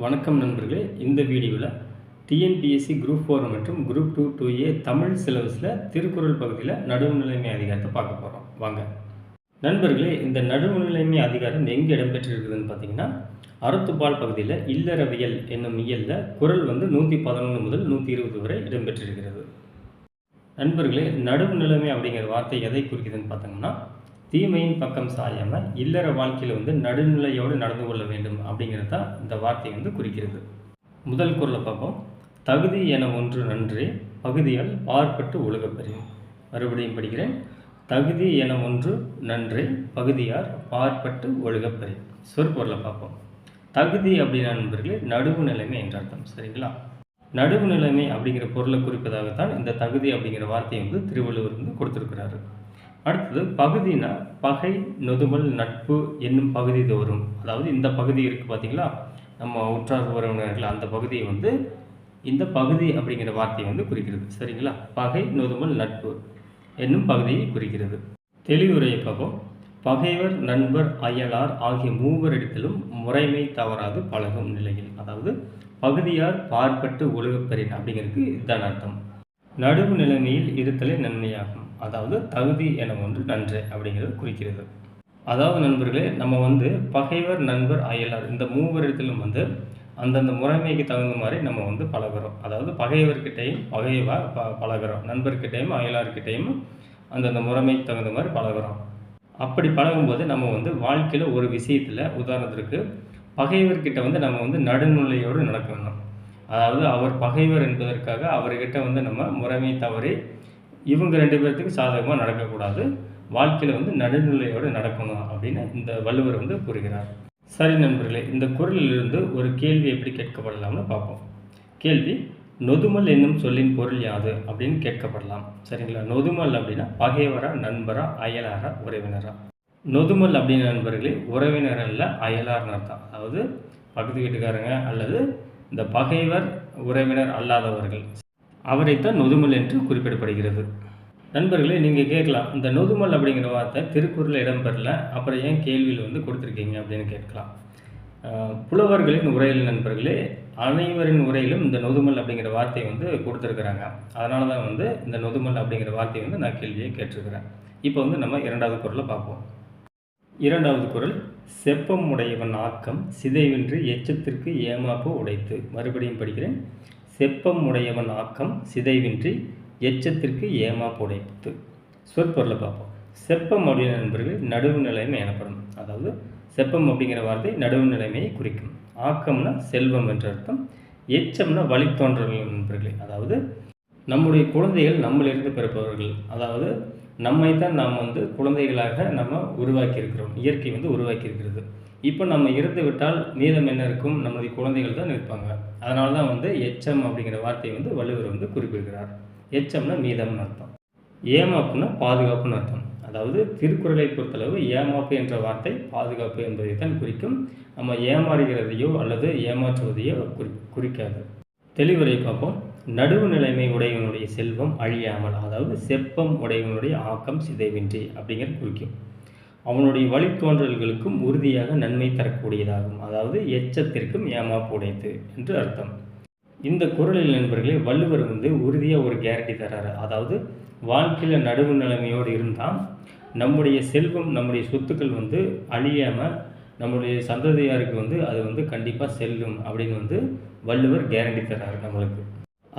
வணக்கம் நண்பர்களே. இந்த வீடியோவில் டிஎன்பிஎஸ்சி குரூப் ஃபோர் மற்றும் group two two A Tamil சிலபஸில் திருக்குறள் பகுதியில் நடுவுநிலைமை அதிகாரத்தை பார்க்க போகிறோம் வாங்க. நண்பர்களே இந்த நடுவுநிலைமை அதிகாரம் எங்கே இடம்பெற்றிருக்குதுன்னு பார்த்தீங்கன்னா அறத்துப்பால் பகுதியில் இல்லறவியல் என்னும் இயலில் குறள் வந்து நூற்றி பதினொன்று முதல் நூற்றி இருபது வரை இடம்பெற்றிருக்கிறது. நண்பர்களே நடுவுநிலைமை அப்படிங்கிற வார்த்தை எதை குறிக்குதுன்னு பார்த்தோம்னா தீமையின் பக்கம் சாயாமல் இல்லற வாழ்க்கையில் வந்து நடுநிலையோடு நடந்து கொள்ள வேண்டும் அப்படிங்கிறது தான் இந்த வார்த்தை வந்து குறிக்கிறது. முதல் குரலை பார்ப்போம். தகுதி என ஒன்று நன்றே பகுதியால் பார்ப்பட்டு ஒழுகப்பெறும் மறுபடியும் படிக்கிறேன். தகுதி என ஒன்று நன்றே பகுதியார் பார்ப்பட்டு ஒழுகப்பெறும் சொற்பொருளை பார்ப்போம். தகுதி அப்படின்னா நண்பர்களே நடுவு நிலைமை என்ற அர்த்தம். சரிங்களா? நடுவு நிலைமை அப்படிங்கிற பொருளை குறிப்பதாகத்தான் இந்த தகுதி அப்படிங்கிற வார்த்தையை வந்து திருவள்ளுவர் வந்து கொடுத்துருக்கிறாரு. அடுத்தது பகுதினா பகை நொதுமல் நட்பு என்னும் பகுதி தோறும். அதாவது இந்த பகுதி இருக்குது பார்த்தீங்களா நம்ம உற்றார் உறவினர்கள் அந்த பகுதியை வந்து இந்த பகுதி அப்படிங்கிற வார்த்தையை வந்து குறிக்கிறது. சரிங்களா? பகை நொதுமல் நட்பு என்னும் பகுதியை குறிக்கிறது. தெளிவுரையை பார்ப்போம். பகைவர் நண்பர் அயலார் ஆகிய மூவரிடத்திலும் முறைமை தவறாது பழகும் நிலையில். அதாவது பகுதியார் பார்ப்பட்டு ஒழுகப்பெறின் அப்படிங்கிறதுக்கு இதுதான் அர்த்தம். நடுவு நிலைமையில் இருத்தலே நன்மையாகும். அதாவது தகுதி என ஒன்று நன்று அப்படிங்கிறது குறிக்கிறது. அதாவது நண்பர்களே நம்ம வந்து பகைவர் நண்பர் அயலார் இந்த மூவரிடத்திலும் வந்து அந்தந்த முறைமைக்கு தகுந்த மாதிரி நம்ம வந்து பழகிறோம். அதாவது பகைவர்கிட்டையும் பகைவா ப பழகிறோம். நண்பர்கிட்டையும் அயலார்கிட்டையும் அந்தந்த முறைமைக்கு தகுந்த மாதிரி பழகிறோம். அப்படி பழகும்போது நம்ம வந்து வாழ்க்கையில் ஒரு விஷயத்தில் உதாரணத்திற்கு பகைவர்கிட்ட வந்து நம்ம வந்து நடுநிலையோடு நடக்கணும். அதாவது அவர் பகைவர் என்பதற்காக அவர்கிட்ட வந்து நம்ம முறைமை தவறி இவங்க ரெண்டு பேர்த்துக்கு சாதகமாக நடக்கக்கூடாது. வாழ்க்கையில் வந்து நடுநிலையோடு நடக்கணும் அப்படின்னு இந்த வள்ளுவர் வந்து கூறுகிறார். சரி நண்பர்களே இந்த குரலிலிருந்து ஒரு கேள்வி எப்படி கேட்கப்படலாம்னு பார்ப்போம். கேள்வி நொதுமல் என்னும் சொல்லின் பொருள் யாது? அப்படின்னு கேட்கப்படலாம். சரிங்களா? நொதுமல் அப்படின்னா பகைவரா நண்பரா அயலாரா உறவினரா? நொதுமல் அப்படின்னு நண்பர்களே உறவினர் அல்ல அயலார்னர் தான் அதாவது பக்கத்து வீட்டுக்காரங்க அல்லது இந்த பகைவர் உறவினர் அல்லாதவர்கள். அவரைத்தான் நொதுமல் என்று குறிப்பிடப்படுகிறது. நண்பர்களே நீங்கள் கேட்கலாம் இந்த நொதுமல் அப்படிங்கிற வார்த்தை திருக்குறளில் இடம்பெறல அப்புறம் ஏன் கேள்வியில் வந்து கொடுத்துருக்கீங்க அப்படின்னு கேட்கலாம். புலவர்களின் உரையில் நண்பர்களே அனைவரின் உரையிலும் இந்த நொதுமல் அப்படிங்கிற வார்த்தையை வந்து கொடுத்துருக்குறாங்க. அதனால தான் வந்து இந்த நொதுமல் அப்படிங்கிற வார்த்தையை வந்து நான் கேள்வியை கேட்டிருக்கிறேன். இப்போ வந்து நம்ம இரண்டாவது குரலை பார்ப்போம். இரண்டாவது குரல் செப்பம் உடையவன் ஆக்கம் சிதைவின்றி எச்சத்திற்கு ஏமாப்பு உடைத்து. மறுபடியும் படிக்கிறேன். செப்பம் உடையவன் ஆக்கம் சிதைவின்றி எச்சத்திற்கு ஏமா உடைத்து சொற்பொருளை பார்ப்போம். செப்பம் அப்படின்ற நண்பர்கள் நடுவு நிலைமை எனப்படும். அதாவது செப்பம் அப்படிங்கிற வார்த்தை நடுவு நிலைமையை குறிக்கும். ஆக்கம்னா செல்வம் என்ற அர்த்தம். எச்சம்னா வழித்தோன்றல்கள் நண்பர்களே. அதாவது நம்முடைய குழந்தைகள் நம்மளிருந்து பிறப்பவர்கள். அதாவது நம்மை தான் நாம் வந்து குழந்தைகளாக நம்ம உருவாக்கி இருக்கிறோம் இயற்கை வந்து உருவாக்கி இருக்கிறது இப்போ நம்ம இறந்து விட்டால் மீதம் என்ன இருக்கும்? நமது குழந்தைகள் தான் இருப்பாங்க. அதனால தான் வந்து எச்சம் அப்படிங்கிற வார்த்தையை வந்து வள்ளுவர் வந்து குறிப்பிடுகிறார். எச்சம்னா மீதம்னு அர்த்தம். ஏமாப்புனா பாதுகாப்புன்னு அர்த்தம். அதாவது திருக்குறளை பொறுத்தளவு ஏமாப்பு என்ற வார்த்தை பாதுகாப்பு என்பதை தான் குறிக்கும். நம்ம ஏமாறுகிறதையோ அல்லது ஏமாற்றுவதையோ குறி குறிக்காது. தெளிவுரை பார்ப்போம் நடுவு நிலைமை உடையவனுடைய செல்வம் அழியாமல் அதாவது செப்பம் உடையவனுடைய ஆக்கம் சிதைவின்றி அப்படிங்கிறது குறிக்கும். அவனுடைய வழித்தோன்றல்களுக்கும் உறுதியாக நன்மை தரக்கூடியதாகும். அதாவது எச்சத்திற்கும் ஏமாப்பு உடையது என்று அர்த்தம். இந்த குரலில் நண்பர்களே வள்ளுவர் வந்து உறுதியாக ஒரு கேரண்டி தராரு. அதாவது வாழ்க்கையில் நடுவு நிலைமையோடு இருந்தால் நம்முடைய செல்வம் நம்முடைய சொத்துக்கள் வந்து அழியாமல் நம்முடைய சந்ததியாருக்கு வந்து அது வந்து கண்டிப்பாக செல்லும் அப்படின்னு வந்து வள்ளுவர் கேரண்டி தராரு நம்மளுக்கு.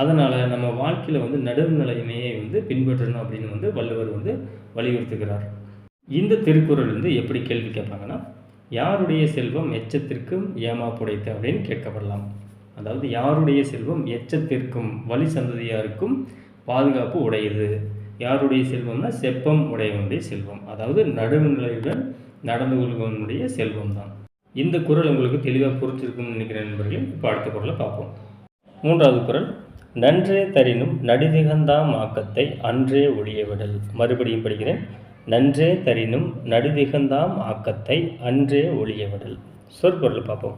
அதனால் நம்ம வாழ்க்கையில் வந்து நடுவு நிலைமையை வந்து பின்பற்றணும் அப்படின்னு வந்து வள்ளுவர் வந்து வலியுறுத்துகிறார். இந்த திருக்குறள் வந்து எப்படி கேள்வி கேட்பாங்கன்னா யாருடைய செல்வம் எச்சத்திற்கும் ஏமாப்புடைத்து அப்படின்னு கேட்கப்படலாம். அதாவது யாருடைய செல்வம் எச்சத்திற்கும் வழி சந்ததியாருக்கும் பாதுகாப்பு உடையது? யாருடைய செல்வம்னா செப்பம் உடையவனுடைய செல்வம். அதாவது நடுநிலையுடன் நடந்து கொள்வனுடைய செல்வம் தான் இந்த குரல் உங்களுக்கு தெளிவாக புரிஞ்சிருக்கும்னு நினைக்கிறேன் நண்பர்களே. இப்போ அடுத்த குரலை பார்ப்போம். மூன்றாவது குரல் நன்றே தரினும் நடிதிகந்தாம் ஆக்கத்தை அன்றே ஒழியவிடல் மறுபடியும் படிக்கிறேன். நன்றே தரினும் நடுதிகந்தாம் ஆக்கத்தை அன்றே ஒழியவிடல் சொற்பொருள் பார்ப்போம்.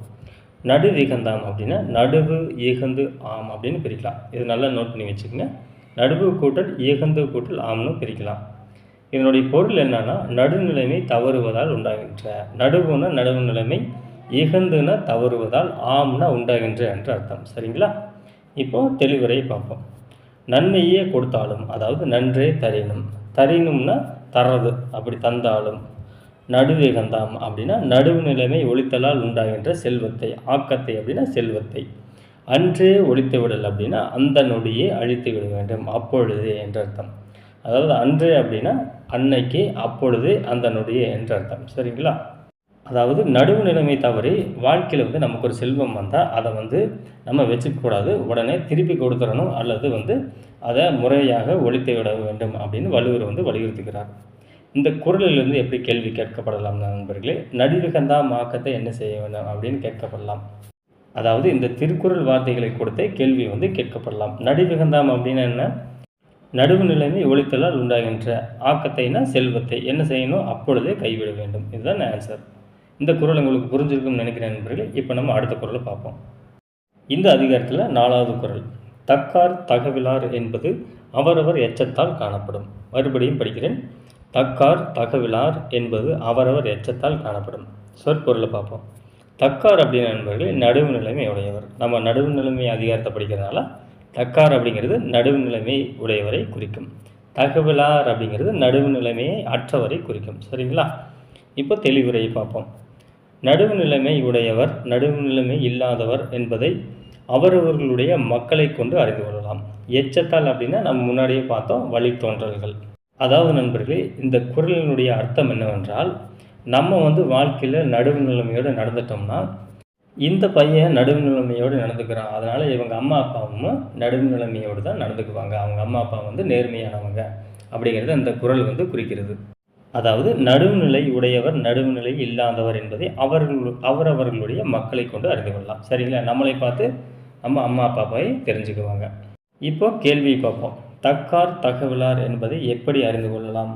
நடுதிகந்தாம் அப்படின்னா நடுவு இகந்து ஆம் அப்படின்னு பிரிக்கலாம். இது நல்லா நோட் பண்ணி வச்சுக்கோங்க. நடுவு கூட்டல் இகந்து கூட்டல் ஆம்னு பிரிக்கலாம். இதனுடைய பொருள் என்னன்னா நடுநிலைமை தவறுவதால் உண்டாகின்ற. நடுவுனா நடுவு நிலைமை இகந்துனா தவறுவதால் ஆம்னா உண்டாகின்ற என்று அர்த்தம். சரிங்களா? இப்போ தெளிவுரை பார்ப்போம். நன்மையே கொடுத்தாலும் அதாவது நன்றே தரினும். தரினும்னா தரது அப்படி தந்தாலும் நடுவேகந்தாம் அப்படின்னா நடுவு நிலைமை ஒழித்தலால் உண்டாகின்ற செல்வத்தை ஆக்கத்தை அப்படின்னா செல்வத்தை. அன்றே ஒழித்து விடல் அப்படின்னா அந்த நொடியே அழித்து விட வேண்டும் அப்பொழுதே என்ற அர்த்தம். அதாவது அன்றே அப்படின்னா அன்னைக்கு அப்பொழுது அந்த நொடியே என்ற அர்த்தம். சரிங்களா? அதாவது நடுவு நிலைமை தவறி வாழ்க்கையில் வந்து நமக்கு ஒரு செல்வம் வந்தால் அதை வந்து நம்ம வச்சுக்கக்கூடாது உடனே திருப்பி கொடுத்துடணும் அல்லது வந்து அதை முறையாக ஒழித்து விட வேண்டும் அப்படின்னு வள்ளுவர் வந்து வலியுறுத்துகிறார். இந்த குரலிலிருந்து எப்படி கேள்வி கேட்கப்படலாம் நண்பர்களே? நடிகந்தா மாக்கத்தை என்ன செய்ய வேண்டும் அப்படின்னு கேட்கப்படலாம். அதாவது இந்த திருக்குறள் வார்த்தைகளை கொடுத்தே கேள்வி வந்து கேட்கப்படலாம். நடிவிகந்தாம் அப்படின்னா என்ன? நடுவு நிலைமை ஒழித்தலால் உண்டாகின்ற ஆக்கத்தைனா செல்வத்தை. என்ன செய்யணும்? அப்பொழுதே கைவிட வேண்டும். இதுதான் ஆன்சர் இந்த குரல் உங்களுக்கு புரிஞ்சிருக்கும்னு நினைக்கிறேன் நண்பர்களே. இப்போ நம்ம அடுத்த குரலை பார்ப்போம். இந்த அதிகாரத்தில் நாலாவது குரல். தக்கார் தகவிலார் என்பது அவரவர் எச்சத்தால் காணப்படும். மறுபடியும் படிக்கிறேன். தக்கார் தகவிலார் என்பது அவரவர் எச்சத்தால் காணப்படும். சொற்பொருளை பார்ப்போம். தக்கார் அப்படின்னு நண்பர்களே நடுவு நிலைமை உடையவர். நம்ம நடுவு நிலைமை அதிகாரத்தை படிக்கிறதுனால தக்கார் அப்படிங்கிறது நடுவு நிலைமை உடையவரை குறிக்கும். தகவலார் அப்படிங்கிறது நடுவு நிலைமையை அற்றவரை குறிக்கும். சரிங்களா? இப்போ தெளிவுரையை பார்ப்போம். நடுவு நிலைமை உடையவர் நடுவு நிலைமை இல்லாதவர் என்பதை அவரவர்களுடைய மக்களை கொண்டு அறிந்து கொள்ளலாம். எச்சத்தால் அப்படின்னா நம்ம முன்னாடியே பார்த்தோம் வழித்தோன்றல்கள். அதாவது நண்பர்களே இந்த குரலினுடைய அர்த்தம் என்னவென்றால் நம்ம வந்து வாழ்க்கையில் நடுவு நிலைமையோடு நடந்துட்டோம்னா இந்த பையன் நடுவு நிலைமையோடு நடந்துக்கிறான். அதனால் இவங்க அம்மா அப்பாவும் நடுவு நிலைமையோடு தான் நடந்துக்குவாங்க. அவங்க அம்மா அப்பா வந்து நேர்மையானவங்க அப்படிங்கிறது அந்த குரல் வந்து குறிக்கிறது. அதாவது நடுவுநிலை உடையவர் நடுவுநிலை இல்லாதவர் என்பதை அவர்கள் அவரவர்களுடைய மக்களை கொண்டு அறிந்து கொள்ளலாம். சரிங்களா? நம்மளை பார்த்து நம்ம அம்மா அப்பா அப்பாவை தெரிஞ்சுக்குவாங்க. இப்போ கேள்வி பார்ப்போம். தக்கார் தகவலார் என்பதை எப்படி அறிந்து கொள்ளலாம்?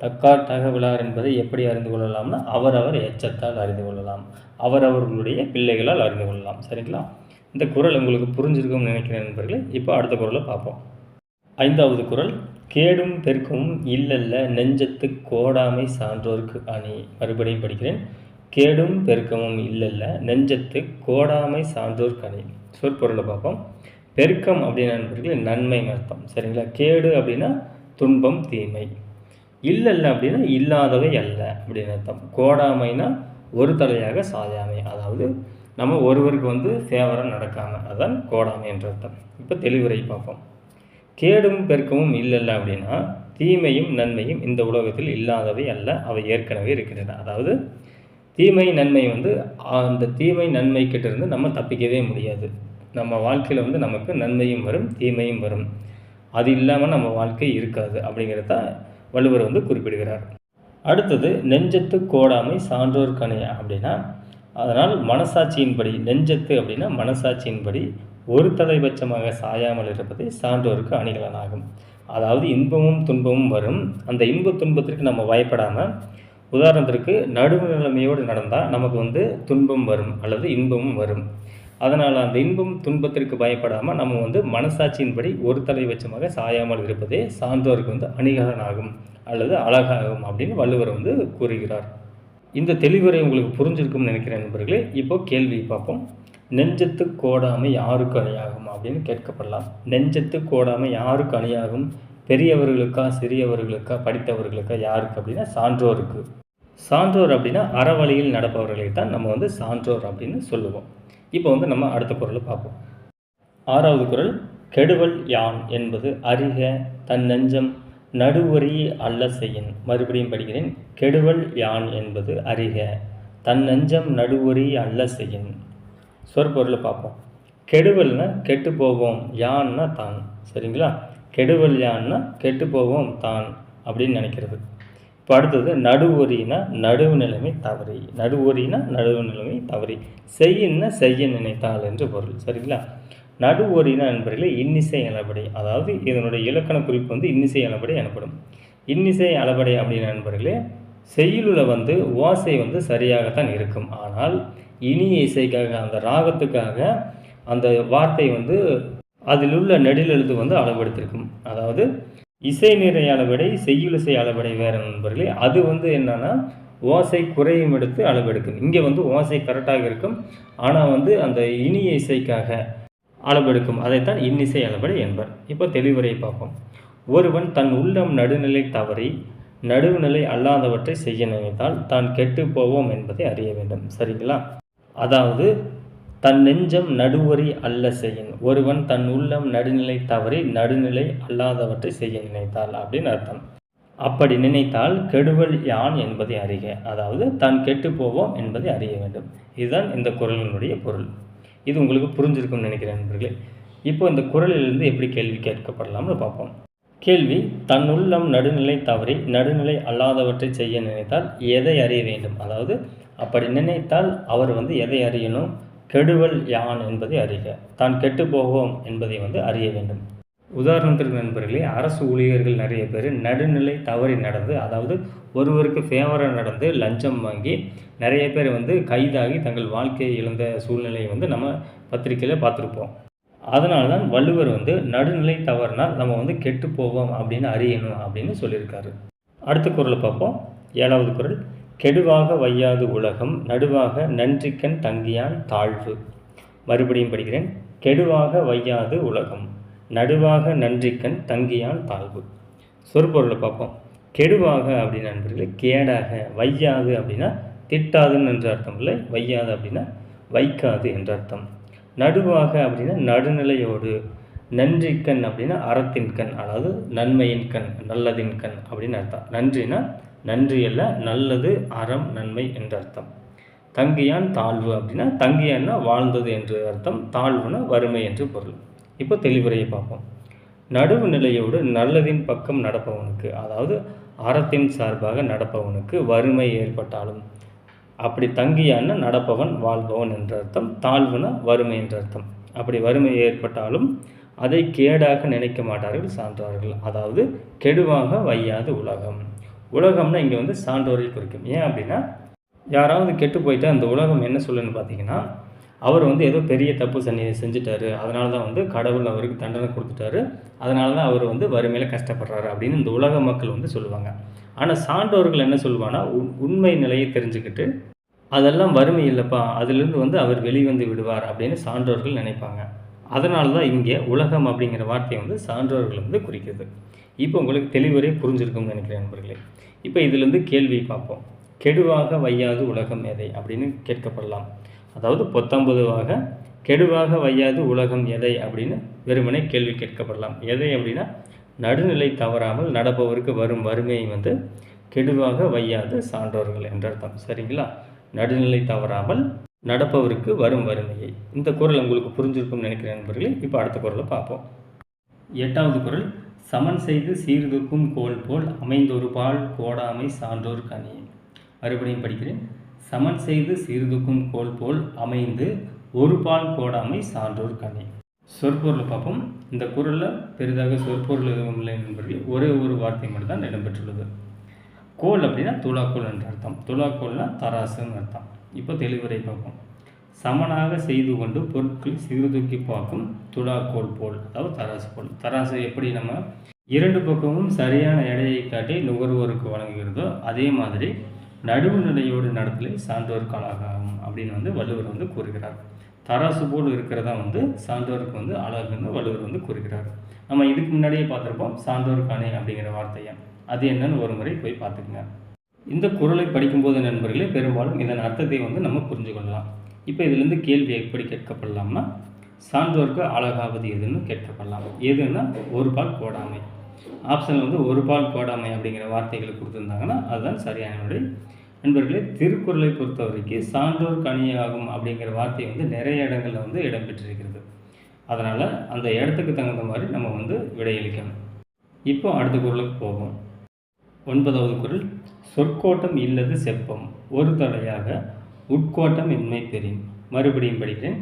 தக்கார் தகவலார் என்பதை எப்படி அறிந்து கொள்ளலாம்னா அவரவர் எச்சத்தால் அறிந்து கொள்ளலாம். அவரவர்களுடைய பிள்ளைகளால் அறிந்து கொள்ளலாம். சரிங்களா? இந்த குரல் உங்களுக்கு புரிஞ்சிருக்கும்னு நினைக்கிறேன் நண்பர்களே. இப்போ அடுத்த குரலை பார்ப்போம். ஐந்தாவது குரல் கேடும் பெருக்கமும் இல்லல்ல நெஞ்சத்து கோடாமை சான்றோர்க்கு அணி. மறுபடியும் படிக்கிறேன். கேடும் பெருக்கமும் இல்லல்ல நெஞ்சத்து கோடாமை சான்றோர்க்கு அணி. சொற்பொருளை பார்ப்போம். பெருக்கம் அப்படின்னு நண்பர்களே நன்மை அர்த்தம். சரிங்களா? கேடு அப்படின்னா துன்பம் தீமை. இல்லல்ல அப்படின்னா இல்லாதவை அல்ல அப்படின்னு அர்த்தம். கோடாமைனா ஒரு தலையாக சாயாமை. அதாவது நம்ம ஒருவருக்கு வந்து ஃபேவராக நடக்காமல் அதான் கோடாமை என்ற அர்த்தம். இப்போ தெளிவுரை பார்ப்போம். கேடும் பெருக்கமும் இல்லைல்ல அப்படின்னா தீமையும் நன்மையும் இந்த உலகத்தில் இல்லாதவை அல்ல அவை ஏற்கனவே இருக்கின்றன. அதாவது தீமை நன்மை வந்து அந்த தீமை நன்மை கிட்டேருந்து நம்ம தப்பிக்கவே முடியாது. நம்ம வாழ்க்கையில் வந்து நமக்கு நன்மையும் வரும் தீமையும் வரும். அது இல்லாமல் நம்ம வாழ்க்கை இருக்காது அப்படிங்கிறத வள்ளுவர் வந்து குறிப்பிடுகிறார். அடுத்தது நெஞ்சத்து கோடாமை சான்றோர் கணை அப்படின்னா அதனால் மனசாட்சியின்படி நெஞ்சத்து அப்படின்னா மனசாட்சியின்படி ஒரு தலைபட்சமாக சாயாமல் இருப்பதே சான்றோருக்கு அணிகலனாகும். அதாவது இன்பமும் துன்பமும் வரும். அந்த இன்ப துன்பத்திற்கு நம்ம பயப்படாமல் உதாரணத்திற்கு நடுவு நிலைமையோடு நடந்தால் நமக்கு வந்து துன்பம் வரும் அல்லது இன்பமும் வரும். அதனால் அந்த இன்பம் துன்பத்திற்கு பயப்படாமல் நம்ம வந்து மனசாட்சியின்படி ஒரு தலைபட்சமாக சாயாமல் இருப்பதே சான்றோருக்கு வந்து அணிகலனாகும் அல்லது அழகாகும் அப்படின்னு வள்ளுவர் வந்து கூறுகிறார். இந்த தெளிவுரை உங்களுக்கு புரிஞ்சிருக்கும்னு நினைக்கிறேன் நண்பர்களே. இப்போ கேள்வி பார்ப்போம். நெஞ்சத்து கோடாமை யாருக்கு அணியாகும் அப்படின்னு கேட்கப்படலாம். நெஞ்சத்து கோடாமை யாருக்கு அணியாகும்? பெரியவர்களுக்கா சிறியவர்களுக்கா படித்தவர்களுக்கா யாருக்கு அப்படின்னா சான்றோருக்கு. சான்றோர் அப்படின்னா அறவழியில் நடப்பவர்களை தான் நம்ம வந்து சான்றோர் அப்படின்னு சொல்லுவோம். இப்போ வந்து நம்ம அடுத்த குரலை பார்ப்போம். ஆறாவது குரல் கெடுவல் யான் என்பது அறிக தன் நெஞ்சம் நடுவரி அல்ல செய்யன் மறுபடியும் படிக்கிறேன் கெடுவல் யான் என்பது அறிக தன் நெஞ்சம் நடுவரி அல்ல செய்யன் சொற்பொருளை பார்ப்போம். கெடுவல்னா கெட்டு போவோம் யான்னா தான். சரிங்களா? கெடுவல் யான்னா கெட்டு போவோம் தான் அப்படின்னு நினைக்கிறது. இப்போ அடுத்தது நடுவொறினா நடுவு நிலைமை தவறி. நடுவொறினா நடுவு நிலைமை தவறி. செய்யின்னா செய்ய நினைத்தால் என்று பொருள். சரிங்களா? நடுவொறினா என்பதில் இன்னிசை அளபடை. அதாவது இதனுடைய இலக்கண குறிப்பு வந்து இன்னிசை அளபடி எனப்படும். இன்னிசை அளபடை அப்படின்னு நண்பர்களே செய்யுளில் வந்து ஓசை வந்து சரியாகத்தான் இருக்கும். ஆனால் இனிய இசைக்காக அந்த ராகத்துக்காக அந்த வார்த்தை வந்து அதில் உள்ள நெடிலெழுத்து வந்து அளவெடுத்திருக்கும். அதாவது இசை நிறை அளவடை செய்யுளிசை அளவடை வேறு நண்பர்களே அது வந்து என்னன்னா ஓசை குறையும் எடுத்து அளவெடுக்கும். இங்கே வந்து ஓசை கரெக்டாக இருக்கும். ஆனால் வந்து அந்த இனிய இசைக்காக அளவெடுக்கும். அதைத்தான் இன்னிசை அளபடை என்பர். இப்போ தெளிவுரை பார்ப்போம். ஒருவன் தன் உள்ளம் நடுநிலை தவறி நடுவுநிலை அல்லாதவற்றை செய்ய நினைத்தால் தான் கெட்டு போவோம் என்பதை அறிய வேண்டும். சரிங்களா? அதாவது தன் நெஞ்சம் நடுவரி அல்ல செய்யின். ஒருவன் தன் உள்ளம் நடுநிலை தவறி நடுநிலை அல்லாதவற்றை செய்ய நினைத்தாள் அப்படின்னு அர்த்தம். அப்படி நினைத்தால் கெடுவல் யான் என்பதை அறிக. அதாவது தான் கெட்டு போவோம் என்பதை அறிய வேண்டும். இதுதான் இந்த குரலினுடைய பொருள். இது உங்களுக்கு புரிஞ்சிருக்கும்னு நினைக்கிறேன் நண்பர்களே. இப்போ இந்த குரலிலிருந்து எப்படி கேள்வி கேட்கப்படலாம்னு பார்ப்போம். கேள்வி தன் உள்ளம் நடுநிலை தவறி நடுநிலை அல்லாதவற்றை செய்ய நினைத்தால் எதை அறிய வேண்டும்? அதாவது அப்படி நினைத்தால் அவர் வந்து எதை அறியணும்? கெடுவல் யான் என்பதை அறிக. தான் கெட்டு போவோம் என்பதை வந்து அறிய வேண்டும். உதாரணத்திற்கு நண்பர்களே அரசு ஊழியர்கள் நிறைய பேர் நடுநிலை தவறி நடந்து அதாவது ஒருவருக்கு ஃபேவராக நடந்து லஞ்சம் வாங்கி நிறைய பேர் வந்து கைதாகி தங்கள் வாழ்க்கையை இழந்த சூழ்நிலையை வந்து நம்ம பத்திரிக்கையில் பார்த்துருப்போம். அதனால தான் வள்ளுவர் வந்து நடுநிலை தவறுனால் நம்ம வந்து கெட்டு போவோம் அப்படின்னு அறியணும் அப்படின்னு சொல்லியிருக்காரு. அடுத்த குரலை பார்ப்போம். ஏழாவது குரல். கெடுவாக வையாது உலகம் நடுவாக நன்றிக்கண் தங்கியான் தாழ்வு. மறுபடியும் படிக்கிறேன். கெடுவாக வையாது உலகம் நடுவாக நன்றிக்கண் தங்கியான் தாழ்வு. சொற்பொருளை பார்ப்போம். கெடுவாக அப்படின்னு நண்பர்களே கேடாக வையாது அப்படின்னா திட்டாதுன்னு என்ற அர்த்தம் இல்லை. வையாது அப்படின்னா வைக்காது என்ற அர்த்தம். நடுவாக அப்படின்னா நடுநிலையோடு நன்றிக்கண் அப்படின்னா அறத்தின் கண் அதாவது நன்மையின் கண் நல்லதின் கண் அப்படின்னு அர்த்தம். நன்றினா நன்றி அல்ல நல்லது அறம் நன்மை என்ற அர்த்தம். தங்கியான் தாழ்வு அப்படின்னா தங்கியான்னா வாழ்ந்தது என்று அர்த்தம் தாழ்வுனா வறுமை என்று பொருள். இப்போ தெளிவுரையை பார்ப்போம். நடுவு நிலையோடு நல்லதின் பக்கம் நடப்பவனுக்கு அதாவது அறத்தின் சார்பாக நடப்பவனுக்கு வறுமை ஏற்பட்டாலும் அப்படி தங்கியான நடப்பவன் வாழ்பவன் என்ற அர்த்தம் தாழ்வுனா வறுமை என்ற அர்த்தம். அப்படி வறுமை ஏற்பட்டாலும் அதை கேடாக நினைக்க மாட்டார்கள் சான்றார்கள். அதாவது கெடுவாக வையாது உலகம். உலகம்னா இங்கே வந்து சான்றோரை குறிக்கும். ஏன் அப்படின்னா யாராவது கெட்டு போயிட்டு அந்த உலகம் என்ன சொல்லுன்னு பார்த்தீங்கன்னா அவர் வந்து ஏதோ பெரிய தப்பு செஞ்சு செஞ்சுட்டாரு. அதனால தான் வந்து கடவுள் அவருக்கு தண்டனை கொடுத்துட்டாரு. அதனால தான் அவர் வந்து வறுமையில் கஷ்டப்படுறாரு அப்படின்னு இந்த உலக மக்கள் வந்து சொல்லுவாங்க. ஆனால் சான்றோர்கள் என்ன சொல்லுவாங்கன்னா உண்மை நிலையை தெரிஞ்சுக்கிட்டு அதெல்லாம் வறுமை இல்லைப்பா அதுலேருந்து வந்து அவர் வெளிவந்து விடுவார் அப்படின்னு சான்றோர்கள் நினைப்பாங்க. அதனால தான் இங்கே உலகம் அப்படிங்கிற வார்த்தையை வந்து சான்றோர்கள் வந்து குறிக்கிறது இப்போ உங்களுக்கு தெளிவரே புரிஞ்சிருக்கும்னு நினைக்கிறேன் நண்பர்களே. இப்போ இதுலேருந்து கேள்வி பார்ப்போம். கெடுவாக வையாது உலகம் எதை அப்படின்னு கேட்கப்படலாம். அதாவது பத்தொம்பதுவாக கெடுவாக வையாது உலகம் எதை அப்படின்னு வெறுமனே கேள்வி கேட்கப்படலாம். எதை அப்படின்னா நடுநிலை தவறாமல் நடப்பவருக்கு வரும் வறுமையை வந்து கெடுவாக வையாது சான்றோர்கள் என்ற அர்த்தம். சரிங்களா? நடுநிலை தவறாமல் நடப்பவருக்கு வரும் வறுமையை. இந்த குரல் உங்களுக்கு புரிஞ்சிருக்கும்னு நினைக்கிறேன் நண்பர்களே. இப்போ அடுத்த குரலை பார்ப்போம். எட்டாவது குரல் சமன் செய்து சீர்தூக்கும் கோல் போல் அமைந்தொரு பால் கோடாமை சான்றோர் கனி. மறுபடியும் படிக்கிறேன். சமன் செய்து சீர்தூக்கும் கோல் போல் அமைந்து ஒரு பால் கோடாமை சான்றோர் கனி. சொற்பொருள் பார்ப்போம். இந்த குரலில் பெரிதாக சொற்பொருள் எதுவும் இல்லை நண்பர்களே. ஒரே ஒரு வார்த்தை மட்டும்தான் இடம்பெற்றுள்ளது. கோல் அப்படின்னா துலாக்கோல் என்ற அர்த்தம். துலாக்கோல்னா தராசுன்னு அர்த்தம். இப்போ தெளிவுரை பார்ப்போம். சமனாக செய்து கொண்டு பொருட்கள் சீர்தூக்கி பார்க்கும் துடாக்கோல் போல் அதாவது தராசு போல். தராசு எப்படி நம்ம இரண்டு பக்கமும் சரியான எடையை காட்டி நுகர்வோருக்கு வழங்குகிறதோ அதே மாதிரி நடுவு நிலையோடு நடத்தலை சான்றோர் அழகாகும் அப்படின்னு வந்து வள்ளுவர் வந்து கூறுகிறார். தராசு போல் இருக்கிறதா வந்து சான்றோருக்கு வந்து அழகுன்னு வள்ளுவர் வந்து கூறுகிறார். நம்ம இதுக்கு முன்னாடியே பார்த்துருப்போம் சான்றோருக்கானே அப்படிங்கிற வார்த்தையை. அது என்னன்னு ஒரு முறை போய் பார்த்துக்குங்க. இந்த குரலை படிக்கும்போது நண்பர்களே பெரும்பாலும் இதன் அர்த்தத்தை வந்து நம்ம புரிஞ்சு கொள்ளலாம். இப்போ இதுலேருந்து கேள்வி எப்படி கேட்கப்படலாம்னா சான்றோருக்கு அழகாவது எதுன்னு கேட்கப்படலாம். எதுன்னா ஒரு பால் கோடாமை. ஆப்ஷனில் வந்து ஒரு பால் கோடாமை அப்படிங்கிற வார்த்தைகளை கொடுத்துருந்தாங்கன்னா அதுதான் சரியான விடை நண்பர்களே திருக்குறளை பொறுத்த வரைக்கும் சான்றோர் கணியாகும் அப்படிங்கிற வார்த்தை வந்து நிறைய இடங்களில் வந்து இடம்பெற்றிருக்கிறது. அதனால் அந்த இடத்துக்கு தகுந்த மாதிரி நம்ம வந்து விடையளிக்கணும். இப்போ அடுத்த குரலுக்கு போவோம். ஒன்பதாவது குரல் சொற்கோட்டம் இல்லது செப்பம். ஒரு தலையாக உட்கோட்டம் இன்மை பெறின் மறுபடியும் படிக்கிறேன்.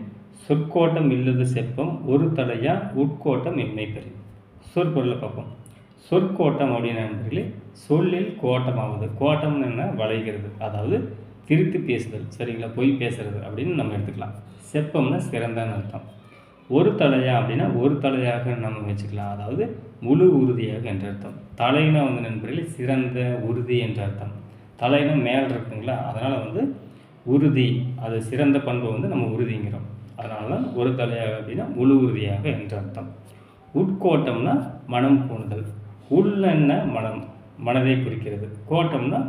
சொற்கோட்டம் இல்லது செப்பம் ஒரு தலையா உட்கோட்டம் இன்மை பெறின் சொற்பொருளை பார்ப்போம். சொற்கோட்டம் அப்படின்னு நண்பர்களே சொல்லில் கோட்டமாவது. கோட்டம்னு என்ன? வளைகிறது. அதாவது திருத்தி பேசுதல். சரிங்களா? பொய் பேசுறது அப்படின்னு நம்ம எடுத்துக்கலாம். செப்பம்னா சிறந்தான்னு அர்த்தம். ஒரு தலையா அப்படின்னா ஒரு தலையாக நம்ம வச்சுக்கலாம். அதாவது முழு உறுதியாக என்ற அர்த்தம். தலைனா வந்து நண்பர்களே சிறந்த உறுதி என்ற அர்த்தம். தலைனா மேல் இருக்குங்களா? அதனால் வந்து உறுதி அது சிறந்த பண்பு வந்து நம்ம உறுதிங்கிறோம். அதனால தான் ஒரு தலையாக அப்படின்னா முழு உறுதியாக என்ற அர்த்தம். உட்கோட்டம்னா மனம் கூணுதல். உள்ளெண்ண மனம் மனதை குறிக்கிறது. கோட்டம்னா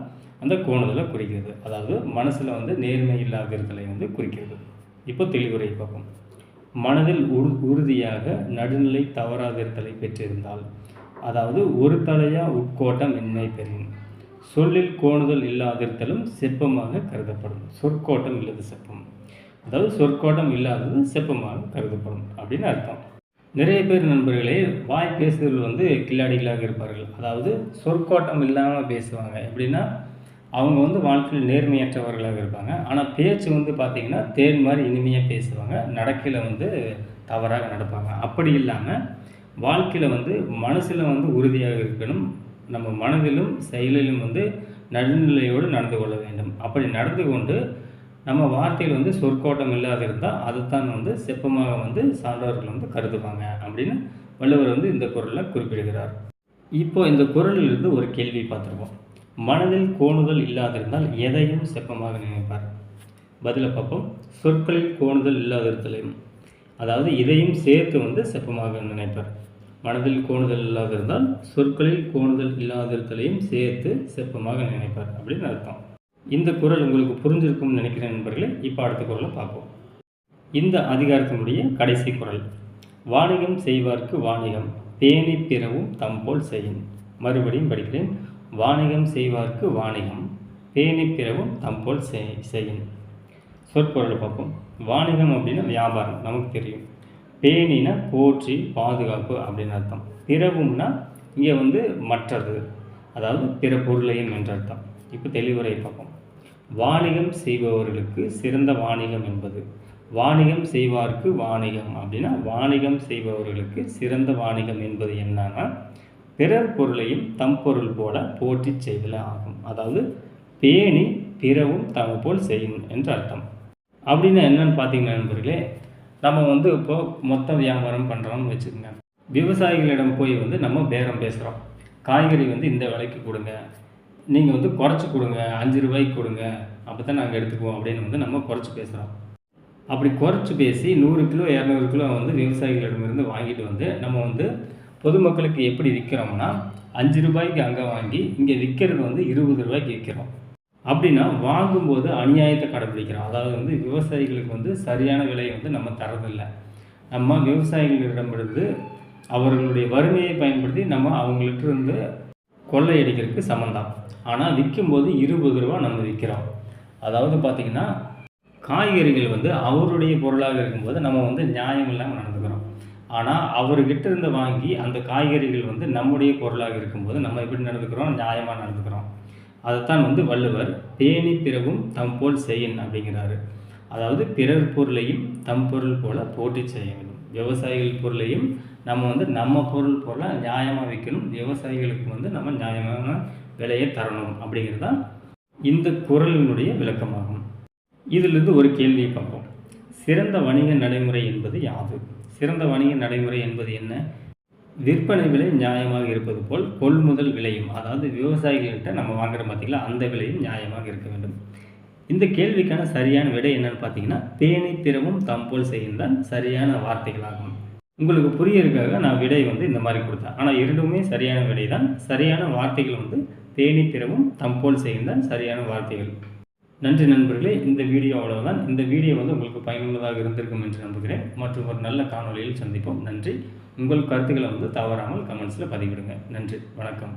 அந்த கோணுதலை குறிக்கிறது. அதாவது மனசில் வந்து நேர்மை இல்லாதிருத்தலை வந்து குறிக்கிறது. இப்போ தெளிவுரை பார்ப்போம். மனதில் உறு உறுதியாக நடுநிலை தவறாதிருத்தலை பெற்றிருந்தால் அதாவது ஒரு தலையா உட்கோட்டம் இன்மை பெறும். சொல்லில் கோணுதல் இல்லாதிருத்தலும் செப்பமாக கருதப்படும். சொற்கோட்டம் இல்லது செப்பம். அதாவது சொற்கோட்டம் இல்லாதது செப்பமாக கருதப்படும் அப்படின்னு அர்த்தம். நிறைய பேர் நண்பர்களே வாய் பேசுதல் வந்து கில்லாடிகளாக இருப்பார்கள். அதாவது சொற்கோட்டம் இல்லாமல் பேசுவாங்க. எப்படின்னா அவங்க வந்து வாழ்க்கையில் நேர்மையற்றவர்களாக இருப்பாங்க. ஆனால் பேச்சு வந்து பார்த்திங்கன்னா தேன் மாதிரி இனிமையாக பேசுவாங்க. நடக்கையில் வந்து தவறாக நடப்பாங்க. அப்படி இல்லாமல் வாழ்க்கையில் வந்து மனசில் வந்து உறுதியாக இருக்கணும். நம்ம மனதிலும் செயலிலும் வந்து நடுநிலையோடு நடந்து கொள்ள வேண்டும். அப்படி நடந்து கொண்டு நம்ம வார்த்தையில் வந்து சொற்கோட்டம் இல்லாத இருந்தால் அதுதான் வந்து செப்பமாக வந்து சான்றவர்கள் வந்து கருதுவாங்க அப்படின்னு வள்ளுவர் வந்து இந்த குரலில் குறிப்பிடுகிறார். இப்போ இந்த குரலிலிருந்து ஒரு கேள்வி பார்த்துருக்கோம் மனதில் கோணுதல் இல்லாதிருந்தால் எதையும் செப்பமாக நினைப்பார். பதிலை பார்ப்போம். சொற்களில் கோணுதல் இல்லாதிருத்தலையும் அதாவது இதையும் சேர்த்து வந்து செப்பமாக நினைப்பார். மனதில் கோணுதல் இல்லாதிருந்தால் சொற்களில் கோணுதல் இல்லாதிருத்தலையும் சேர்த்து செப்பமாக நினைப்பார் அப்படின்னு அர்த்தம். இந்த குரல் உங்களுக்கு புரிஞ்சிருக்கும்னு நினைக்கிறேன் நண்பர்களே. இப்போ அடுத்த குரலை பார்ப்போம். இந்த அதிகாரத்தினுடைய கடைசி குரல். வாணிகம் செய்வார்க்கு வாணிகம் பேணி பிறவும் தம்போல் செய்யும். மறுபடியும் படிக்கிறேன். வாணிகம் செய்வார்க்கு வாணிகம் பேணி பிறவும் தம்போல் செய்யும். சொற்பொருளை பார்ப்போம். வாணிகம் அப்படின்னா வியாபாரம் நமக்கு தெரியும். பேணினா போற்றி பாதுகாப்பு அப்படின்னு அர்த்தம். பிறவும்னா இங்கே வந்து மற்றது அதாவது பிற பொருளையும் என்ற அர்த்தம். இப்போ தெளிவுரை பார்ப்போம். வாணிகம் செய்பவர்களுக்கு சிறந்த வாணிகம் என்பது. வாணிகம் செய்வார்க்கு வாணிகம் அப்படின்னா வாணிகம் செய்பவர்களுக்கு சிறந்த வாணிகம் என்பது என்னன்னா பிறர் பொருளையும் தம் பொருள் போல போற்றி செய்தல ஆகும். அதாவது பேணி பிறவும் தம் போல் செய்யும் என்று அர்த்தம். அப்படின்னா என்னன்னு பார்த்தீங்கன்னா நண்பர்களே நம்ம வந்து இப்போது மொத்த வியாபாரம் பண்ணுறோம்னு வச்சுக்கோங்க. விவசாயிகளிடம் போய் வந்து நம்ம பேரம் பேசுகிறோம் காய்கறி வந்து இந்த விலைக்கு கொடுங்க. நீங்கள் வந்து குறைச்சி கொடுங்க. அஞ்சு ரூபாய்க்கு கொடுங்க. அப்போ தான் நாங்கள் எடுத்துக்குவோம் அப்படின்னு வந்து நம்ம குறைச்சி பேசுகிறோம் அப்படி குறைச்சி பேசி நூறு கிலோ இரநூறு கிலோ வந்து விவசாயிகளிடமிருந்து வாங்கிட்டு வந்து நம்ம வந்து பொதுமக்களுக்கு எப்படி விற்கிறோம்னா அஞ்சு ரூபாய்க்கு அங்கே வாங்கி இங்கே விற்கிறது வந்து இருபது ரூபாய்க்கு விற்கிறோம் அப்படின்னா வாங்கும்போது அநியாயத்தை கடைபிடிக்கிறோம் அதாவது வந்து விவசாயிகளுக்கு வந்து சரியான விலையை வந்து நம்ம தரதில்லை நம்ம விவசாயிகளிடமிருந்து அவர்களுடைய வறுமையை பயன்படுத்தி நம்ம அவங்கள்ட்ட இருந்து கொள்ளையடிக்கிறதுக்கு சமந்தான். ஆனால் விற்கும்போது இருபது ரூபா நம்ம விற்கிறோம் அதாவது பார்த்திங்கன்னா காய்கறிகள் வந்து அவருடைய பொருளாக இருக்கும்போது நம்ம வந்து நியாயம் இல்லாமல் நடந்துக்கிறோம். ஆனால் அவர்கிட்ட இருந்து வாங்கி அந்த காய்கறிகள் வந்து நம்முடைய பொருளாக இருக்கும்போது நம்ம எப்படி நடந்துக்கிறோம்? நியாயமாக நடந்துக்கிறோம். அதைத்தான் வந்து வள்ளுவர் பேணி பிறவும் தம் போல் செய்யன் அப்படிங்கிறாரு. அதாவது பிறர் பொருளையும் தம் பொருள் போல போட்டி செய்ய வேண்டும். விவசாயிகள் பொருளையும் நம்ம வந்து நம்ம பொருள் போல நியாயமாக வைக்கணும் விவசாயிகளுக்கு வந்து நம்ம நியாயமான விலையை தரணும் அப்படிங்கிறது தான் இந்த குரலினுடைய விளக்கமாகும். இதிலிருந்து ஒரு கேள்வியை பார்ப்போம். சிறந்த வணிக நடைமுறை என்பது யாது? சிறந்த வணிக நடைமுறை என்பது என்ன? விற்பனை விலை நியாயமாக இருப்பது போல் கொள்முதல் விலையும் அதாவது விவசாயிகள்கிட்ட நம்ம வாங்குற பார்த்திங்களா அந்த விலையும் நியாயமாக இருக்க வேண்டும். இந்த கேள்விக்கான சரியான விடை என்னன்னு பார்த்தீங்கன்னா தேனி திறமும் தம்போல் செய்யும் தான் சரியான வார்த்தைகளாகும். உங்களுக்கு புரியறதுக்காக நான் விடை வந்து இந்த மாதிரி கொடுத்தேன். ஆனால் இரண்டுமே சரியான விடை தான் சரியான வார்த்தைகள் வந்து தேனி திறமும் தம்போல் செய்யும் தான் சரியான வார்த்தைகள். நன்றி நண்பர்களே இந்த வீடியோ அவ்வளவுதான். இந்த வீடியோ வந்து உங்களுக்கு பயனுள்ளதாக இருந்திருக்கும் என்று நம்புகிறேன். மற்றும் ஒரு நல்ல காணொலியில் சந்திப்போம். நன்றி. உங்கள் கருத்துக்களை வந்து தவறாமல் கமெண்ட்ஸில் பதிவிடுங்க. நன்றி. வணக்கம்.